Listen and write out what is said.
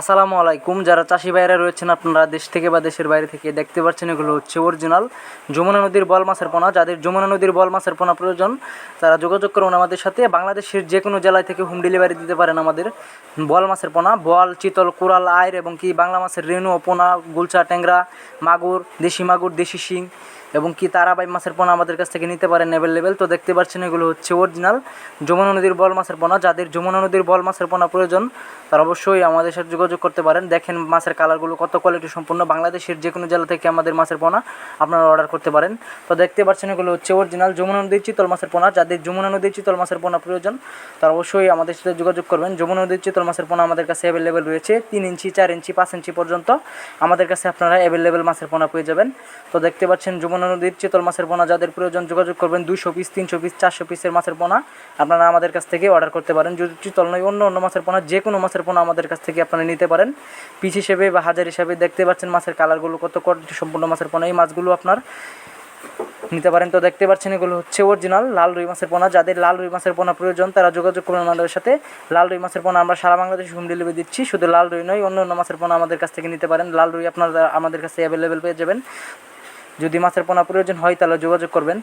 আসসালামু আলাইকুম। যারা চাষি ভাইরা রয়েছেন, আপনারা দেশ থেকে বা দেশের বাইরে থেকে দেখতে পাচ্ছেন এগুলো হচ্ছে অরিজিনাল যমুনা নদীর বল মাছের পোনা। যাদের যমুনা নদীর বল মাছের পোনা প্রয়োজন, তারা যোগাযোগ করুন আমাদের সাথে। বাংলাদেশের যে কোনো জেলায় থেকে হোম ডেলিভারি দিতে পারেন আমাদের বল মাছের পোনা। বল, চিতল, কোরাল আয়ের এবং কি বাংলা মাছের রেণু, পোনা, গুলচা, ট্যাংরা, মাগুর, দেশি মাগুর, দেশি শিং এবং কি তারাবাই মাছের পোনা আমাদের কাছ থেকে নিতে পারেন অ্যাভেলেবেল তো দেখতে পাচ্ছেন এগুলো হচ্ছে অরিজিনাল যমুনা নদীর বল মাছের পোনা। যাদের যমুনা নদীর বল মাছের পোনা প্রয়োজন, তারা অবশ্যই আমাদের সাথে যোগাযোগ করতে পারেন। দেখেন মাছের কালারগুলো কত কোয়ালিটি সম্পূর্ণ। বাংলাদেশের যে কোনো জেলা থেকে আমাদের মাছের পোনা আপনারা অর্ডার করতে পারেন। তো দেখতে পাচ্ছেন এগুলো হচ্ছে অরিজিনাল যমুনা নদীর চিতল মাছের পোনা। যাদের যমুনা নদীর চিতল মাছের পোনা প্রয়োজন, তারা অবশ্যই আমাদের সাথে যোগাযোগ করবেন। যমুনা নদীর চিতল মাছের পোনা আমাদের কাছে অ্যাভেলেবেল রয়েছে তিন ইঞ্চি, চার ইঞ্চি, পাঁচ ইঞ্চি পর্যন্ত। আমাদের কাছে আপনারা অ্যাভেলেবেল মাছের পোনা পেয়ে যাবেন। তো দেখতে পাচ্ছেন যমুনা নদীর চিতল মাছের পোনা। যাদের প্রয়োজন যোগাযোগ করবেন দুশো পিস, তিনশো পিস, চারশো পিসের মাছের পোনা। আপনারা আমাদের কাছ থেকে অর্ডার করতে পারেন। যদি চিতল নয়, অন্য অন্য মাছের পোনা যে কোনো মাছের পোনা আমাদের কাছ থেকে আপনারা নিতে পারেন। পিস হিসেবে বা হাজার হিসেবে দেখতে পাচ্ছেন মাছের কালারগুলো কত কোয়ালিটি সম্পূর্ণ মাছের পোনা। এই মাছগুলো আপনার নিতে পারেন। তো দেখতে পাচ্ছেন এগুলো হচ্ছে অরিজিনাল লাল রুই মাছের পোনা। যাদের লাল রুই মাছের পোনা প্রয়োজন, তারা যোগাযোগ করুন আমাদের সাথে। লাল রুই মাছের পোনা আমরা সারা বাংলাদেশে হোম ডেলিভারি দিচ্ছি। শুধু লাল রুই নয়, অন্য অন্য মাছের পোনা আমাদের কাছ থেকে নিতে পারেন। লাল রুই আপনারা আমাদের কাছে অ্যাভেলেবেল পেয়ে যাবেন। যদি মাছের পোনা প্রয়োজন হয়, তাহলে যোগাযোগ করবেন।